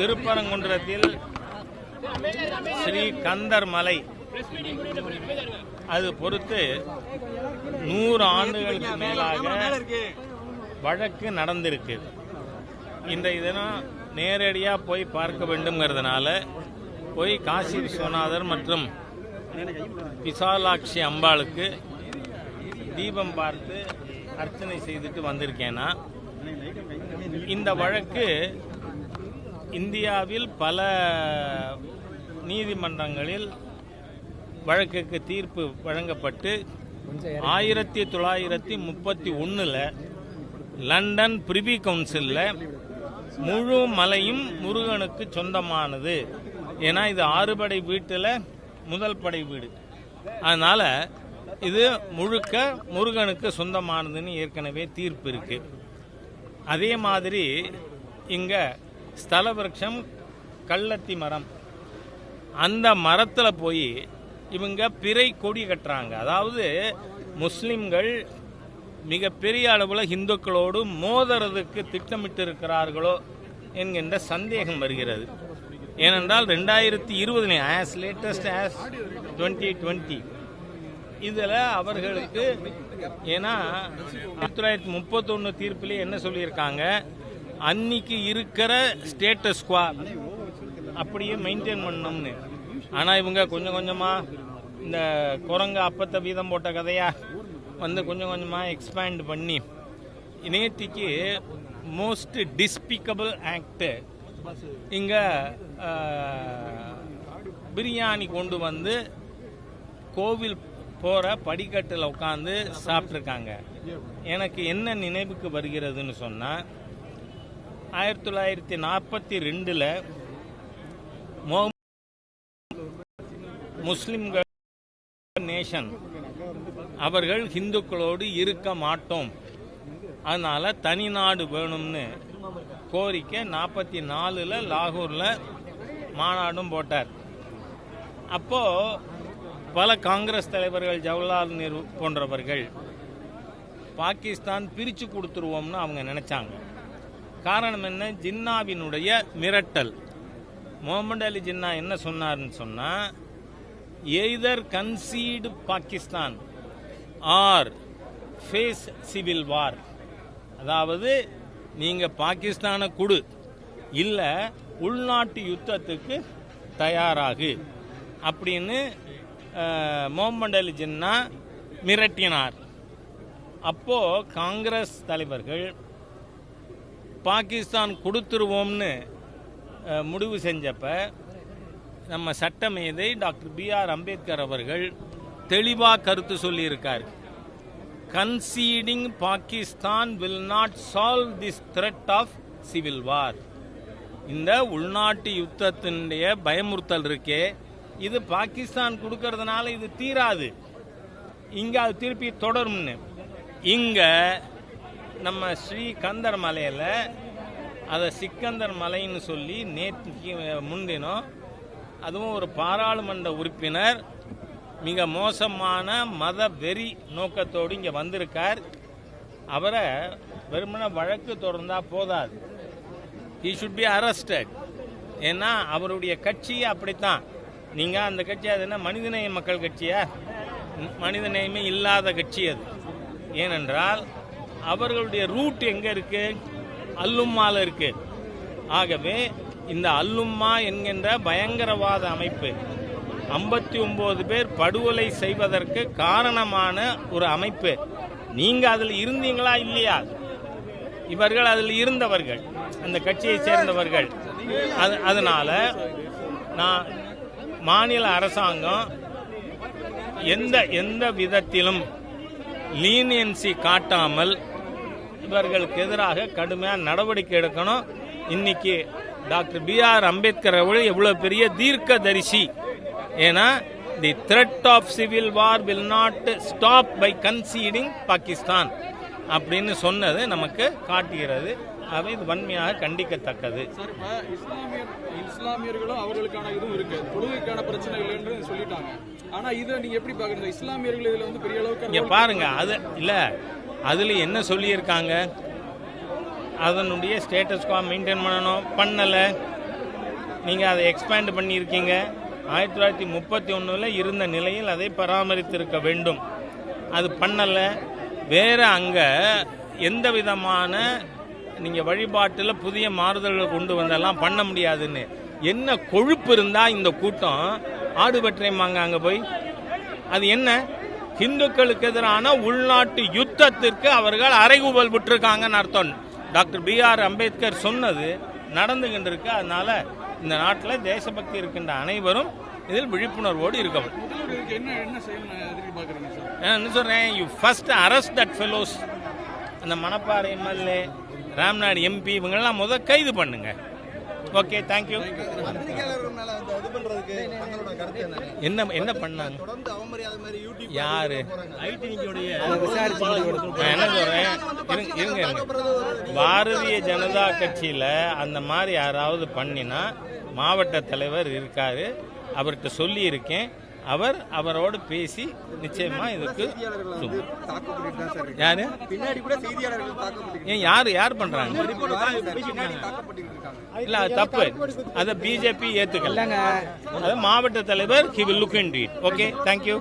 திருப்பரங்குன்றத்தில் ஸ்ரீ கந்தர் மலை. அது பொறுத்து நூறு ஆண்டுகளுக்கு மேலாக வழக்கு நடந்திருக்கு. இந்த இதனால் நேரடியாக போய் பார்க்க வேண்டும்ங்கிறதுனால போய் காசி விஸ்வநாதர் மற்றும் விசாலாட்சி அம்பாளுக்கு தீபம் பார்த்து அர்ச்சனை செய்துட்டு வந்திருக்கேனா. இந்த வழக்கு இந்தியாவில் பல நீதிமன்றங்களில் வழக்குக்கு தீர்ப்பு வழங்கப்பட்டு ஆயிரத்தி தொள்ளாயிரத்தி முப்பத்தி ஒன்றில் லண்டன் பிரிவி கவுன்சிலில் முழு மலையும் முருகனுக்கு சொந்தமானது. ஏன்னா இது ஆறுபடை வீட்டில் முதல் படை வீடு. அதனால் இது முழுக்க முருகனுக்கு சொந்தமானதுன்னு ஏற்கனவே தீர்ப்பு இருக்கு. அதே மாதிரி இங்கே ஸ்தல விரக்ஷம் கள்ளத்தி மரம். அந்த மரத்தில் போய் இவங்க பிறை கொடி கட்டுறாங்க. அதாவது முஸ்லிம்கள் மிகப்பெரிய அளவில் இந்துக்களோடு மோதுறதுக்கு திட்டமிட்டு இருக்கிறார்களோ என்கின்ற சந்தேகம் வருகிறது. ஏனென்றால் ரெண்டாயிரத்தி இருபது as latest as twenty twenty இதில் அவர்களுக்கு ஏன்னா ஆயிரத்தி தொள்ளாயிரத்தி முப்பத்தொன்று தீர்ப்பிலே என்ன சொல்லியிருக்காங்க? அன்னைக்கு இருக்கிற ஸ்டேட்டஸ் குவா அப்படியே மெயின்டைன் பண்ணணும்னு ஆனால் இவங்க கொஞ்சம் கொஞ்சமாக இந்த குரங்கு அப்பத்தை வீதம் போட்ட கதையா வந்து கொஞ்சம் கொஞ்சமாக எக்ஸ்பேண்ட் பண்ணி நேத்திக்கு மோஸ்ட் டிஸ்பிகபிள் ஆக்டு இங்கே பிரியாணி கொண்டு வந்து கோவில் போகிற படிக்கட்டில் உட்காந்து சாப்பிட்ருக்காங்க எனக்கு என்ன நினைவுக்கு வருகிறதுன்னு சொன்னால் ஆயிரத்தி தொள்ளாயிரத்தி நாற்பத்தி ரெண்டில் முஸ்லிம்கள் நேஷன் அவர்கள் ஹிந்துக்களோடு இருக்க மாட்டோம். அதனால தனி நாடு வேணும்னு கோரிக்கை நாற்பத்தி நாலில் லாகூரில் மாநாடும் போட்டார். அப்போ பல காங்கிரஸ் தலைவர்கள் ஜவஹர்லால் நேரு போன்றவர்கள் பாகிஸ்தான் பிரித்து கொடுத்துருவோம்னு அவங்க நினைச்சாங்க. காரணம் என்ன? ஜின்னாவினுடைய மிரட்டல். முகமது அலி ஜின்னா என்ன சொன்னார்னு சொன்னால் either concede Pakistan or face civil war. அதாவது நீங்கள் பாகிஸ்தானை கொடு இல்லை உள்நாட்டு யுத்தத்துக்கு தயாராகு அப்படின்னு முகமது அலி ஜின்னா மிரட்டினார். அப்போது காங்கிரஸ் தலைவர்கள் பாகிஸ்தான் கொடுத்துருவோம்னு முடிவு செஞ்சப்ப நம்ம சட்டமேதை டாக்டர் பி ஆர் அம்பேத்கர் அவர்கள் தெளிவாக கருத்து சொல்லியிருக்கார். Conceding Pakistan will not solve this threat of civil war இந்த உள்நாட்டு யுத்தத்தினுடைய பயமுறுத்தல் இருக்கே இது பாகிஸ்தான் கொடுக்கறதுனால இது தீராது. இங்க அது திருப்பி தொடரும்னு. இங்க நம்ம ஸ்ரீகந்தர் மலையில் அதை சிக்கந்தர் மலைன்னு சொல்லி நேற்றுக்கு முன்தினம் அதுவும் ஒரு பாராளுமன்ற உறுப்பினர் மிக மோசமான மத வெறி நோக்கத்தோடு இங்கே வந்திருக்கார். அவரை வெறுமன வழக்கு தொடர்ந்தால் போதாது. He ஷுட் பி அரஸ்டட் ஏன்னா அவருடைய கட்சி அப்படித்தான். நீங்கள் அந்த கட்சி அது என்ன மனிதநேய மக்கள் கட்சியா? மனிதநேயமே இல்லாத கட்சி அது. ஏனென்றால் அவர்களுடைய ரூட் எங்க இருக்கு? அல்லும்மால இருக்கு. ஆகவே இந்த அல்லும்மா என்கின்ற பயங்கரவாத அமைப்பு ஐம்பத்தி ஒன்பது பேர் படுகொலை செய்வதற்கு காரணமான ஒரு அமைப்பு. நீங்க அதில் இருந்தீங்களா இல்லையா? இவர்கள் அதில் இருந்தவர்கள் அந்த கட்சியை சேர்ந்தவர்கள். அது அதனால நான் மாநில அரசாங்கம் எந்த எந்த விதத்திலும் லீனியன்சி காட்டாமல் இவர்களுக்கு எதிராக கடுமையாக நடவடிக்கை எடுக்கணும். இன்னைக்கு டாக்டர் பி ஆர் அம்பேத்கர் அவர்கள் எவ்வளவு பெரிய தீர்க்கதரிசி. ஏன்னா the threat of civil war will not stop by conceding Pakistan அப்படின்னு சொன்னது நமக்கு காட்டுகிறது. அவை இது வன்மையாக கண்டிக்கத்தக்கது. சார் இப்ப இஸ்லாமியர் இஸ்லாமியர்களும் அவர்களுக்கான இதுவும் இருக்கு. தொழுகைக்கான பிரச்சனை இல்லைன்னு சொல்லிட்டாங்க. ஆனா இதை நீங்க எப்படி பாக்குறீங்க இஸ்லாமியர்கள் இதுல வந்து பெரிய அளவுக்கு இங்க பாருங்க அது இல்ல. அதில் என்ன சொல்லியிருக்காங்க? அதனுடைய ஸ்டேட்டஸ் மெயின்டைன் பண்ணணும். பண்ணலை. நீங்கள் அதை எக்ஸ்பேண்ட் பண்ணியிருக்கீங்க. ஆயிரத்தி தொள்ளாயிரத்தி முப்பத்தி ஒன்றில் இருந்த நிலையில் அதை பராமரித்திருக்க வேண்டும். அது பண்ணலை. வேறு அங்கே எந்த விதமான நீங்கள் வழிபாட்டில் புதிய மாறுதல்கள் கொண்டு வந்தெல்லாம் பண்ண முடியாதுன்னு. என்ன கொழுப்பு இருந்தால் இந்த கூட்டம்? ஆடு மாங்க அங்கே போய். அது என்ன? இந்துக்களுக்கு எதிரான உள்நாட்டு யுத்தத்திற்கு அவர்கள் அறைகூவல் விட்டுருக்காங்கன்னு அர்த்தம். டாக்டர் பி ஆர் அம்பேத்கர் சொன்னது நடந்துகிட்டு இருக்கு அதனால இந்த நாட்டில் தேசபக்தி இருக்கின்ற அனைவரும் இதில் விழிப்புணர்வோடு இருக்கவும். என்ன சொல்றேன்? You first arrest that fellows அந்த மணப்பாறை எம்எல்ஏ ராம்நாடு எம்பி இவங்கெல்லாம் முத கைது பண்ணுங்க. ஓகே தேங்க்யூ பத்திரிகையாளர்கள் மேல வந்து இது பண்றதுக்கு தங்களோட கருத்து என்ன? என்ன என்ன பண்ணாங்க? தொடர்ந்து அவமரியாதை மாதிரி யூடியூப் யாரு? ஐடிவிக்குடைய நான் என்ன சொல்றேன்? இருங்க. பாரதிய ஜனதா கட்சியில அந்த மாதிரி யாராவது பண்ணினா மாவட்ட தலைவர் இருக்காரு. அவர்கிட்ட சொல்லி இருக்கேன் அவர் அவரோடு பேசி நிச்சயமா இதுக்கு. யாரு? பின்னாடி கூட செய்தியாளர்கள் யார் யார் பண்றாங்க? இல்ல அது தப்பு. அதை பிஜேபி ஏத்துக்கல. அது மாவட்ட தலைவர் he will look in it okay thank you